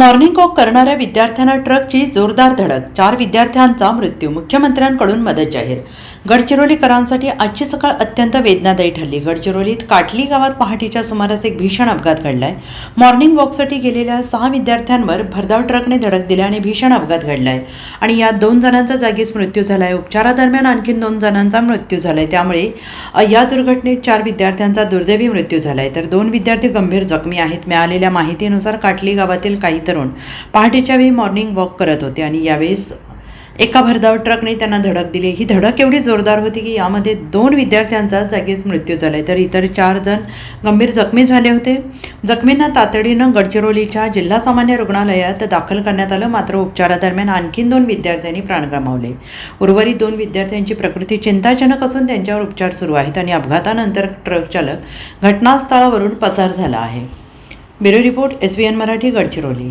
Morning walk करणाऱ्या विद्यार्थ्यांना ट्रकची जोरदार धडक. चार विद्यार्थ्यांचा मृत्यू. मुख्यमंत्र्यांकडून मदत जाहीर. गडचिरोलीकरांसाठी आजची सकाळ अत्यंत वेदनादायी ठरली. गडचिरोलीत काटली गावात पहाटेच्या सुमारास एक भीषण अपघात घडलाय. मॉर्निंग वॉकसाठी गेलेल्या सहा विद्यार्थ्यांवर भरधाव ट्रकने धडक दिल्याने भीषण अपघात घडलाय. आणि यात दोन जणांचा जागीच मृत्यू झालाय. उपचारादरम्यान आणखी दोन जणांचा मृत्यू झालाय. त्यामुळे या दुर्घटनेत चार विद्यार्थ्यांचा दुर्दैवी मृत्यू झालाय. तर दोन विद्यार्थी गंभीर जखमी आहेत. मिळालेल्या माहितीनुसार काटली गावातील काही तरुण पहाटेच्या वेळी मॉर्निंग वॉक करत होते आणि यावेळेस एका भरधाव ट्रकने त्यांना धडक दिली. ही धडक एवढी जोरदार होती की यामध्ये दोन विद्यार्थ्यांचा जागीच मृत्यू झाला आहे तर इतर चार जण गंभीर जखमी झाले होते. जखमींना तातडीनं गडचिरोलीच्या जिल्हा सामान्य रुग्णालयात दाखल करण्यात आलं. मात्र उपचारादरम्यान आणखीन दोन विद्यार्थ्यांनी प्राण गमावले. उर्वरित दोन विद्यार्थ्यांची प्रकृती चिंताजनक असून त्यांच्यावर उपचार सुरू आहेत आणि अपघातानंतर ट्रक चालक घटनास्थळावरून पसार झाला आहे. Bureau report S B N Marathi Gadchiroli.